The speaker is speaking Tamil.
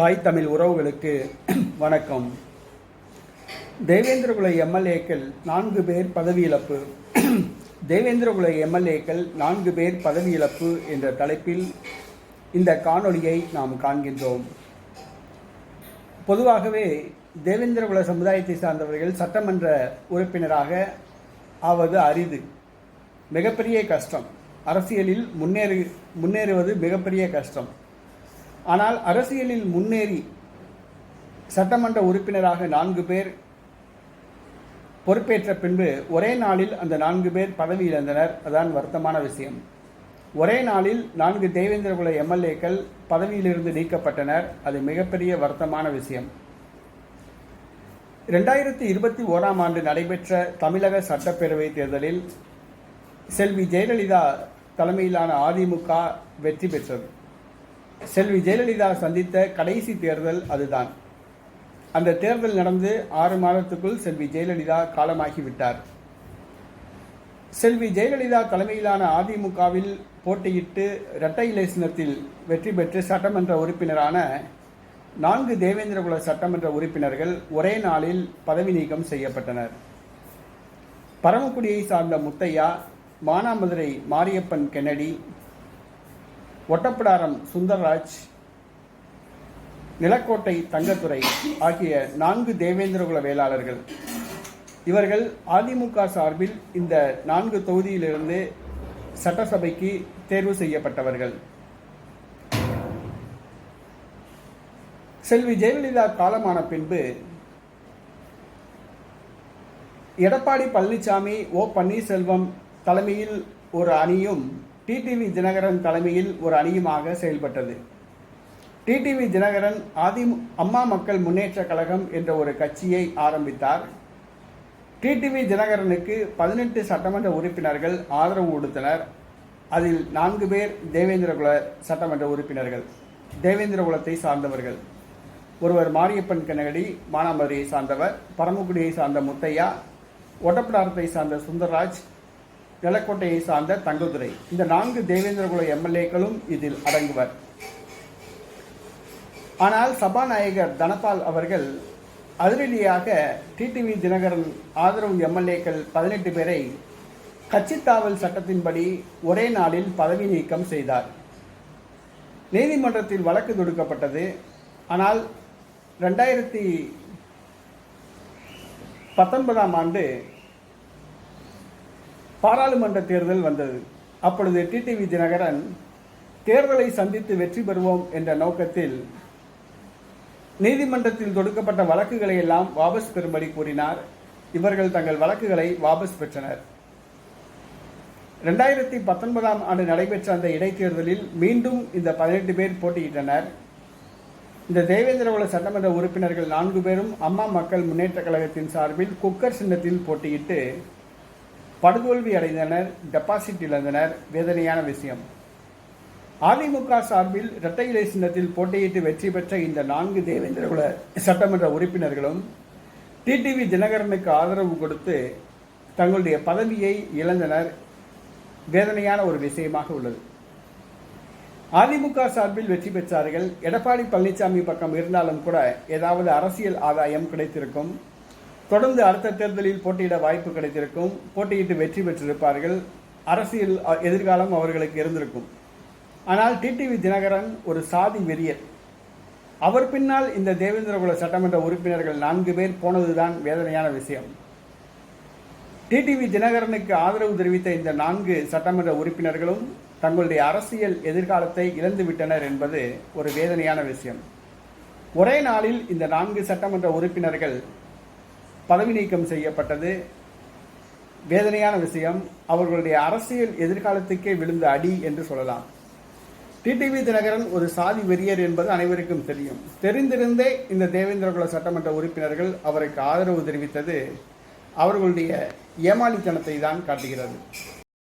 தாய் தமிழ் உறவுகளுக்கு வணக்கம். தேவேந்திரகுல எம்எல்ஏக்கள் நான்கு பேர் பதவி இழப்பு தேவேந்திரகுல எம்எல்ஏக்கள் நான்கு பேர் பதவி இழப்பு என்ற தலைப்பில் இந்த காணொளியை நாம் காண்கின்றோம். பொதுவாகவே தேவேந்திரகுல சமுதாயத்தை சார்ந்தவர்கள் சட்டமன்ற உறுப்பினராக ஆவது அரிது. மிகப்பெரிய கஷ்டம். அரசியலில் முன்னேறு முன்னேறுவது மிகப்பெரிய கஷ்டம். ஆனால் அரசியலில் முன்னேறி சட்டமன்ற உறுப்பினராக நான்கு பேர் பொறுப்பேற்ற பின்பு ஒரே நாளில் அந்த நான்கு பேர் பதவி இழந்தனர். அதான் வருத்தமான விஷயம். ஒரே நாளில் நான்கு தேவேந்திரகுல எம்எல்ஏக்கள் பதவியிலிருந்து நீக்கப்பட்டனர். அது மிகப்பெரிய வருத்தமான விஷயம். ரெண்டாயிரத்தி இருபத்தி ஓராம் ஆண்டு நடைபெற்ற தமிழக சட்டப்பேரவை தேர்தலில் செல்வி ஜெயலலிதா தலைமையிலான அதிமுக வெற்றி பெற்றது. செல்வி ஜெயலலிதா சந்தித்த கடைசி தேர்தல் அதுதான். அந்த தேர்தல் நடந்து ஆறு மாதத்துக்குள் செல்வி ஜெயலலிதா காலமாகிவிட்டார். செல்வி ஜெயலலிதா தலைமையிலான அதிமுகவில் போட்டியிட்டு இரட்டை இலை சின்னத்தில் வெற்றி பெற்று சட்டமன்ற உறுப்பினரான நான்கு தேவேந்திரகுல சட்டமன்ற உறுப்பினர்கள் ஒரே நாளில் பதவி நீக்கம் செய்யப்பட்டனர். பரமக்குடியை சார்ந்த முத்தையா மானாமதுரை மாரியப்பன் கென்னடி ஒட்டப்பிடாரம் சுந்தர்ராஜ் நிலக்கோட்டை தங்கத்துறை ஆகிய நான்கு தேவேந்திரகுல வேளாளர்கள் இவர்கள் அதிமுக சார்பில் இந்த நான்கு தொகுதியிலிருந்து சட்டசபைக்கு தேர்வு செய்யப்பட்டவர்கள். செல்வி ஜெயலலிதா காலமான பின்பு எடப்பாடி பழனிசாமி ஓ பன்னீர்செல்வம் தலைமையில் ஒரு அணியும் டிடிவி தினகரன் தலைமையில் ஒரு அணியுமாக செயல்பட்டது. டிடிவி தினகரன் அதி அம்மா மக்கள் முன்னேற்ற கழகம் என்ற ஒரு கட்சியை ஆரம்பித்தார். டிடிவி தினகரனுக்கு பதினெட்டு சட்டமன்ற உறுப்பினர்கள் ஆதரவு கொடுத்தனர். அதில் நான்கு பேர் தேவேந்திரகுல சட்டமன்ற உறுப்பினர்கள் தேவேந்திரகுலத்தை சார்ந்தவர்கள். ஒருவர் மாரியப்பன் கனகடி மானாமதுரையை சார்ந்தவர் பரமக்குடியை சார்ந்த முத்தையா ஒட்டப்பிடாரத்தை சார்ந்த சுந்தர்ராஜ் நிலக்கோட்டையை சார்ந்த தங்கதுரை இந்த நான்கு தேவேந்திரகுல எம்எல்ஏக்களும் இதில் அடங்குவர். ஆனால் சபாநாயகர் தனபால் அவர்கள் அதிரடியாக டிடிவி தினகரன் ஆதரவு எம்எல்ஏக்கள் பதினெட்டு பேரை கட்சித்தாவல் சட்டத்தின்படி ஒரே நாளில் பதவி நீக்கம் செய்தார். நீதிமன்றத்தில் வழக்கு தொடுக்கப்பட்டது. ஆனால் ரெண்டாயிரத்தி பத்தொன்பதாம் ஆண்டு பாராளுமன்ற தேர்தல் வந்தது. அப்பொழுது டிடிவி தினகரன் தேர்தலை சந்தித்து வெற்றி பெறுவோம் என்ற நோக்கத்தில் நீதிமன்றத்தில் தொடுக்கப்பட்ட வழக்குகளை எல்லாம் வாபஸ் பெறும்படி கூறினார். இவர்கள் தங்கள் வழக்குகளை வாபஸ் பெற்றனர். ரெண்டாயிரத்தி பத்தொன்பதாம் ஆண்டு நடைபெற்ற அந்த இடைத்தேர்தலில் மீண்டும் இந்த பதினெட்டு பேர் போட்டியிட்டனர். இந்த தேவேந்திரகுல சட்டமன்ற உறுப்பினர்கள் நான்கு பேரும் அம்மா மக்கள் முன்னேற்ற கழகத்தின் சார்பில் குக்கர் சின்னத்தில் போட்டியிட்டு படுதோல்வி அடைந்தனர் டெபாசிட் இழந்தனர். வேதனையான விஷயம். அதிமுக சார்பில் இரட்டை இலை சின்னத்தில் போட்டியிட்டு வெற்றி பெற்ற இந்த நான்கு தேவேந்திரகுல சட்டமன்ற உறுப்பினர்களும் டிடிவி தினகரனுக்கு ஆதரவு கொடுத்து தங்களுடைய பதவியை இழந்தனர். வேதனையான ஒரு விஷயமாக உள்ளது. அதிமுக சார்பில் வெற்றி பெற்றார்கள். எடப்பாடி பழனிசாமி பக்கம் இருந்தாலும் கூட ஏதாவது அரசியல் ஆதாயம் கிடைத்திருக்கும். தொடர்ந்து அடுத்த தேர்தலில் போட்டியிட வாய்ப்பு கிடைத்திருக்கும். போட்டியிட்டு வெற்றி பெற்றிருப்பார்கள். அரசியல் எதிர்காலம் அவர்களுக்கு இருந்திருக்கும். ஆனால் டிடிவி தினகரன் ஒரு சாதி வெறியர். அவர் பின்னால் இந்த தேவேந்திரகுல சட்டமன்ற உறுப்பினர்கள் நான்கு பேர் போனதுதான் வேதனையான விஷயம். டிடிவி தினகரனுக்கு ஆதரவு தெரிவித்த இந்த நான்கு சட்டமன்ற உறுப்பினர்களும் தங்களுடைய அரசியல் எதிர்காலத்தை இழந்துவிட்டனர் என்பது ஒரு வேதனையான விஷயம். ஒரே நாளில் இந்த நான்கு சட்டமன்ற உறுப்பினர்கள் பதவி நீக்கம் செய்யப்பட்டது. வேதனையான விஷயம். அவர்களுடைய அரசியல் எதிர்காலத்துக்கே விழுந்த அடி என்று சொல்லலாம். டிடிவி தினகரன் ஒரு சாதி வெறியர் என்பது அனைவருக்கும் தெரியும். தெரிந்திருந்தே இந்த தேவேந்திரகுல சட்டமன்ற உறுப்பினர்கள் அவருக்கு ஆதரவு தெரிவித்தது அவர்களுடைய ஏமாளித்தனத்தை தான் காட்டுகிறது.